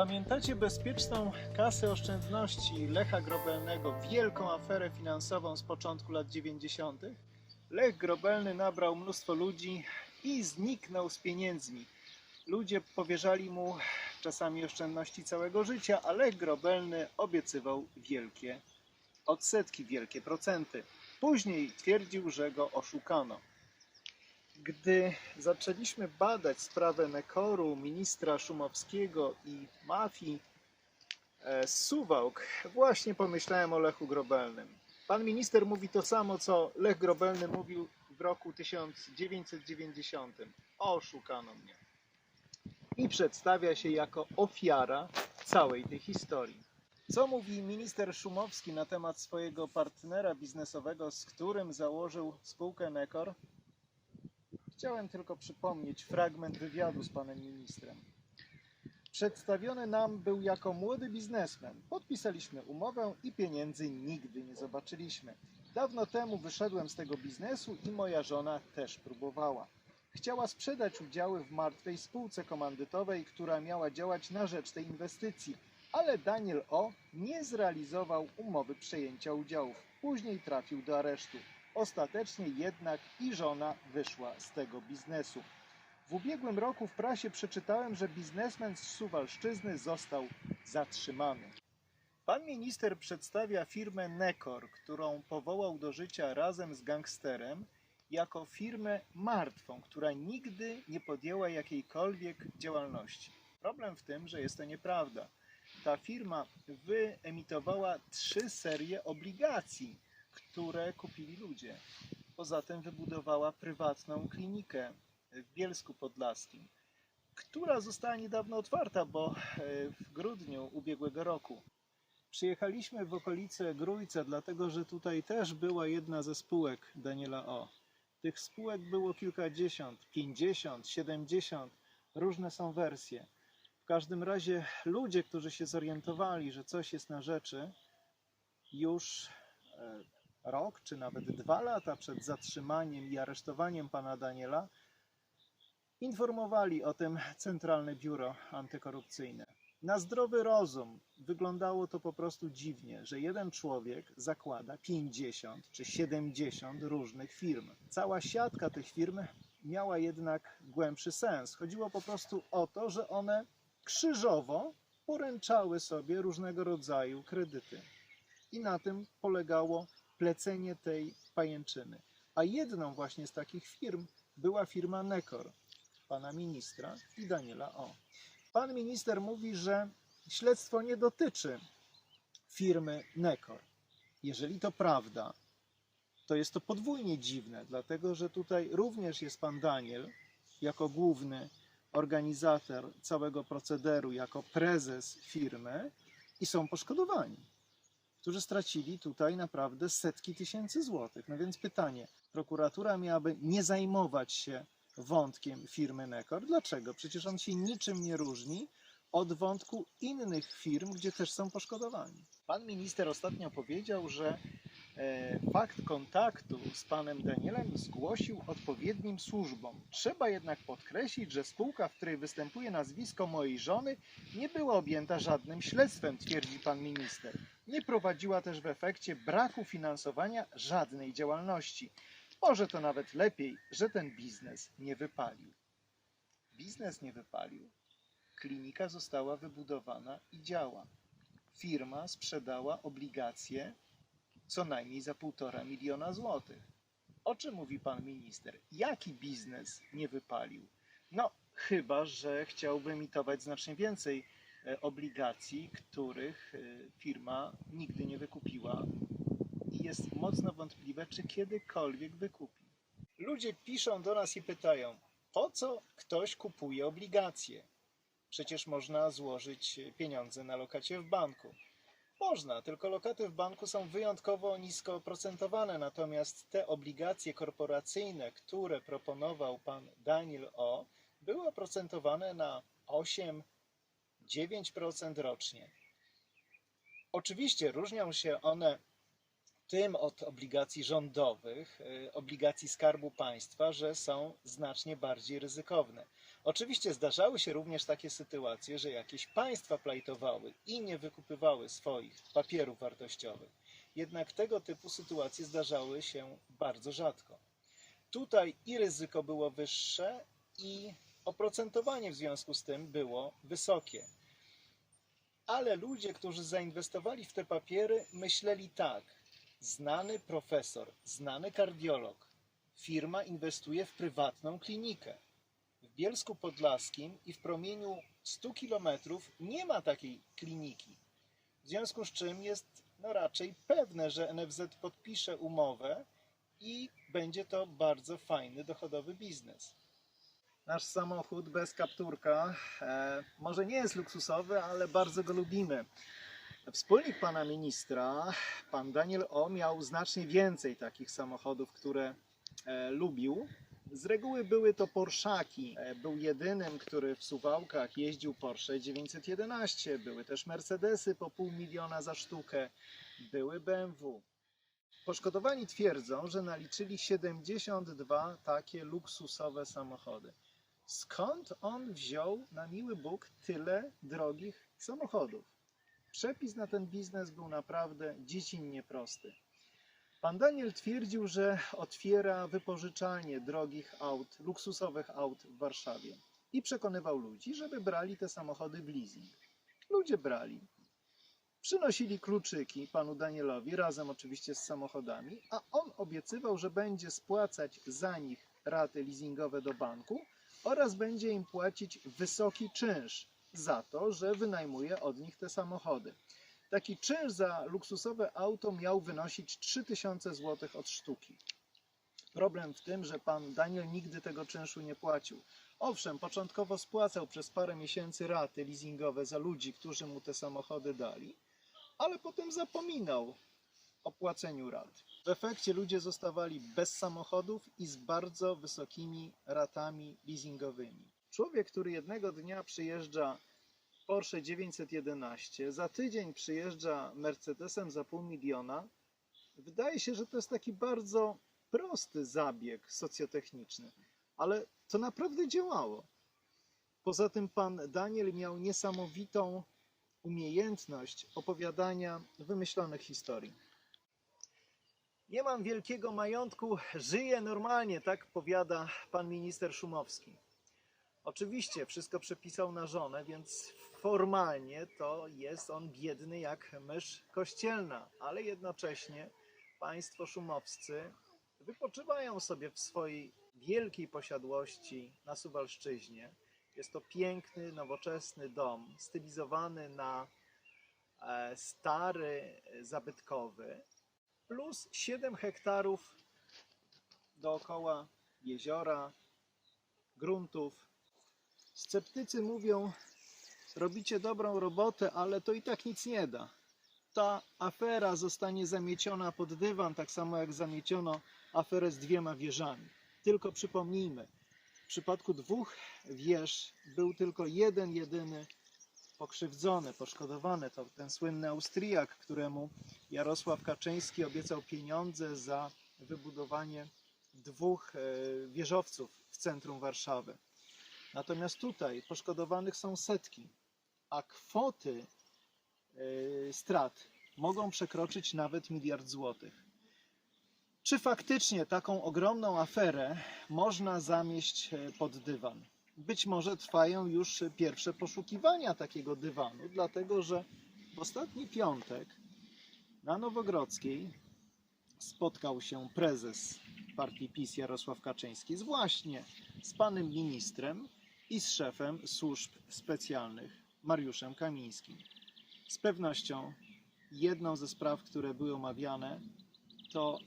Pamiętacie bezpieczną kasę oszczędności Lecha Grobelnego, wielką aferę finansową z początku lat 90.? Lech Grobelny nabrał mnóstwo ludzi i zniknął z pieniędzmi. Ludzie powierzali mu czasami oszczędności całego życia, a Lech Grobelny obiecywał wielkie odsetki, wielkie procenty. Później twierdził, że go oszukano. Gdy zaczęliśmy badać sprawę Nekoru, ministra Szumowskiego i mafii e, Suwałk, właśnie pomyślałem o Lechu Grobelnym. Pan minister mówi to samo, co Lech Grobelny mówił w roku 1990. Oszukano mnie. I przedstawia się jako ofiara całej tej historii. Co mówi minister Szumowski na temat swojego partnera biznesowego, z którym założył spółkę Nekor? Chciałem tylko przypomnieć fragment wywiadu z panem ministrem. Przedstawiony nam był jako młody biznesmen. Podpisaliśmy umowę i pieniędzy nigdy nie zobaczyliśmy. Dawno temu wyszedłem z tego biznesu i moja żona też próbowała. Chciała sprzedać udziały w martwej spółce komandytowej, która miała działać na rzecz tej inwestycji, ale Daniel O. nie zrealizował umowy przejęcia udziałów. Później trafił do aresztu. Ostatecznie jednak i żona wyszła z tego biznesu. W ubiegłym roku w prasie przeczytałem, że biznesmen z Suwalszczyzny został zatrzymany. Pan minister przedstawia firmę Nekor, którą powołał do życia razem z gangsterem, jako firmę martwą, która nigdy nie podjęła jakiejkolwiek działalności. Problem w tym, że jest to nieprawda. Ta firma wyemitowała trzy serie obligacji, które kupili ludzie. Poza tym wybudowała prywatną klinikę w Bielsku Podlaskim, która została niedawno otwarta, bo e, w grudniu ubiegłego roku. Przyjechaliśmy w okolice Grójca, dlatego że tutaj też była jedna ze spółek Daniela O. Tych spółek było kilkadziesiąt, pięćdziesiąt, siedemdziesiąt, różne są wersje. W każdym razie ludzie, którzy się zorientowali, że coś jest na rzeczy, już e, rok czy nawet dwa lata przed zatrzymaniem i aresztowaniem pana Daniela, informowali o tym Centralne Biuro Antykorupcyjne. Na zdrowy rozum wyglądało to po prostu dziwnie, że jeden człowiek zakłada 50 czy 70 różnych firm. Cała siatka tych firm miała jednak głębszy sens. Chodziło po prostu o to, że one krzyżowo poręczały sobie różnego rodzaju kredyty. I na tym polegało plecenie tej pajęczyny. A jedną właśnie z takich firm była firma Nekor, pana ministra i Daniela O. Pan minister mówi, że śledztwo nie dotyczy firmy Nekor. Jeżeli to prawda, to jest to podwójnie dziwne, dlatego że tutaj również jest pan Daniel jako główny organizator całego procederu, jako prezes firmy i są poszkodowani którzy stracili tutaj naprawdę setki tysięcy złotych. No więc pytanie, prokuratura miałaby nie zajmować się wątkiem firmy Nekor. Dlaczego? Przecież on się niczym nie różni od wątku innych firm, gdzie też są poszkodowani. Pan minister ostatnio powiedział, że fakt kontaktu z panem Danielem zgłosił odpowiednim służbom. Trzeba jednak podkreślić, że spółka, w której występuje nazwisko mojej żony, nie była objęta żadnym śledztwem, twierdzi pan minister. Nie prowadziła też w efekcie braku finansowania żadnej działalności. Może to nawet lepiej, że ten biznes nie wypalił. Biznes nie wypalił. Klinika została wybudowana i działa. Firma sprzedała obligacje co najmniej za półtora miliona złotych. O czym mówi pan minister? Jaki biznes nie wypalił? No, chyba, że chciał wyemitować znacznie więcej e, obligacji, których e, firma nigdy nie wykupiła i jest mocno wątpliwe, czy kiedykolwiek wykupi. Ludzie piszą do nas i pytają, po co ktoś kupuje obligacje? Przecież można złożyć pieniądze na lokacie w banku. Można, tylko lokaty w banku są wyjątkowo nisko oprocentowane, natomiast te obligacje korporacyjne, które proponował pan Daniel O, były oprocentowane na 8-9% rocznie. Oczywiście różnią się one tym od obligacji rządowych, y, obligacji Skarbu Państwa, że są znacznie bardziej ryzykowne. Oczywiście zdarzały się również takie sytuacje, że jakieś państwa plajtowały i nie wykupywały swoich papierów wartościowych. Jednak tego typu sytuacje zdarzały się bardzo rzadko. Tutaj i ryzyko było wyższe, i oprocentowanie w związku z tym było wysokie. Ale ludzie, którzy zainwestowali w te papiery, myśleli tak: znany profesor, znany kardiolog, firma inwestuje w prywatną klinikę. W Bielsku Podlaskim i w promieniu 100 kilometrów nie ma takiej kliniki. W związku z czym jest no raczej pewne, że NFZ podpisze umowę i będzie to bardzo fajny, dochodowy biznes. Nasz samochód bez kapturka e, może nie jest luksusowy, ale bardzo go lubimy. Wspólnik pana ministra, pan Daniel O, miał znacznie więcej takich samochodów, które e, lubił. Z reguły były to Porszaki. E, Był jedynym, który w Suwałkach jeździł Porsche 911. Były też Mercedesy po pół miliona za sztukę. Były BMW. Poszkodowani twierdzą, że naliczyli 72 takie luksusowe samochody. Skąd on wziął, na miły Bóg, tyle drogich samochodów? Przepis na ten biznes był naprawdę dziecinnie prosty. Pan Daniel twierdził, że otwiera wypożyczalnię drogich aut, luksusowych aut w Warszawie i przekonywał ludzi, żeby brali te samochody w leasing. Ludzie brali. Przynosili kluczyki panu Danielowi, razem oczywiście z samochodami, a on obiecywał, że będzie spłacać za nich raty leasingowe do banku oraz będzie im płacić wysoki czynsz za to, że wynajmuje od nich te samochody. Taki czynsz za luksusowe auto miał wynosić 3000 zł od sztuki. Problem w tym, że pan Daniel nigdy tego czynszu nie płacił. Owszem, początkowo spłacał przez parę miesięcy raty leasingowe za ludzi, którzy mu te samochody dali, ale potem zapominał o płaceniu rat. W efekcie ludzie zostawali bez samochodów i z bardzo wysokimi ratami leasingowymi. Człowiek, który jednego dnia przyjeżdża Porsche 911, za tydzień przyjeżdża Mercedesem za pół miliona, wydaje się, że to jest taki bardzo prosty zabieg socjotechniczny, ale to naprawdę działało. Poza tym pan Daniel miał niesamowitą umiejętność opowiadania wymyślonych historii. Nie mam wielkiego majątku, żyję normalnie, tak powiada pan minister Szumowski. Oczywiście wszystko przepisał na żonę, więc formalnie to jest on biedny jak mysz kościelna, ale jednocześnie państwo szumowscy wypoczywają sobie w swojej wielkiej posiadłości na Suwalszczyźnie. Jest to piękny, nowoczesny dom, stylizowany na e, stary, zabytkowy, plus 7 hektarów dookoła jeziora, gruntów. Sceptycy mówią, robicie dobrą robotę, ale to i tak nic nie da. Ta afera zostanie zamieciona pod dywan, tak samo jak zamieciono aferę z dwiema wieżami. Tylko przypomnijmy, w przypadku dwóch wież był tylko jeden, jedyny pokrzywdzony, poszkodowany. To ten słynny Austriak, któremu Jarosław Kaczyński obiecał pieniądze za wybudowanie dwóch e, wieżowców w centrum Warszawy. Natomiast tutaj poszkodowanych są setki, a kwoty e, strat mogą przekroczyć nawet miliard złotych. Czy faktycznie taką ogromną aferę można zamieść e, pod dywan? Być może trwają już pierwsze poszukiwania takiego dywanu, dlatego że w ostatni piątek na Nowogrodzkiej spotkał się prezes partii PiS Jarosław Kaczyński z właśnie z panem ministrem i z szefem służb specjalnych Mariuszem Kamińskim. Z pewnością jedną ze spraw, które były omawiane, to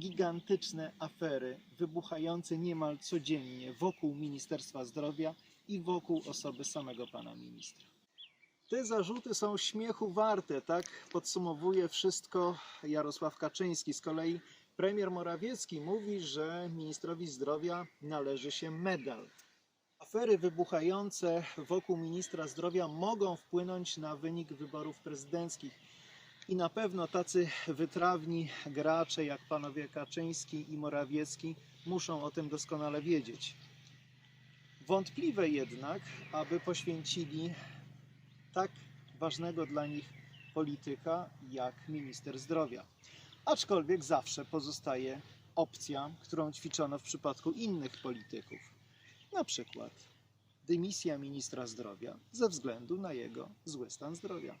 gigantyczne afery wybuchające niemal codziennie wokół Ministerstwa Zdrowia i wokół osoby samego pana ministra. Te zarzuty są śmiechu warte, tak podsumowuje wszystko Jarosław Kaczyński. Z kolei premier Morawiecki mówi, że ministrowi zdrowia należy się medal. Afery wybuchające wokół ministra zdrowia mogą wpłynąć na wynik wyborów prezydenckich. I na pewno tacy wytrawni gracze jak panowie Kaczyński i Morawiecki muszą o tym doskonale wiedzieć. Wątpliwe jednak, aby poświęcili tak ważnego dla nich polityka jak minister zdrowia. Aczkolwiek zawsze pozostaje opcja, którą ćwiczono w przypadku innych polityków. Na przykład dymisja ministra zdrowia ze względu na jego zły stan zdrowia.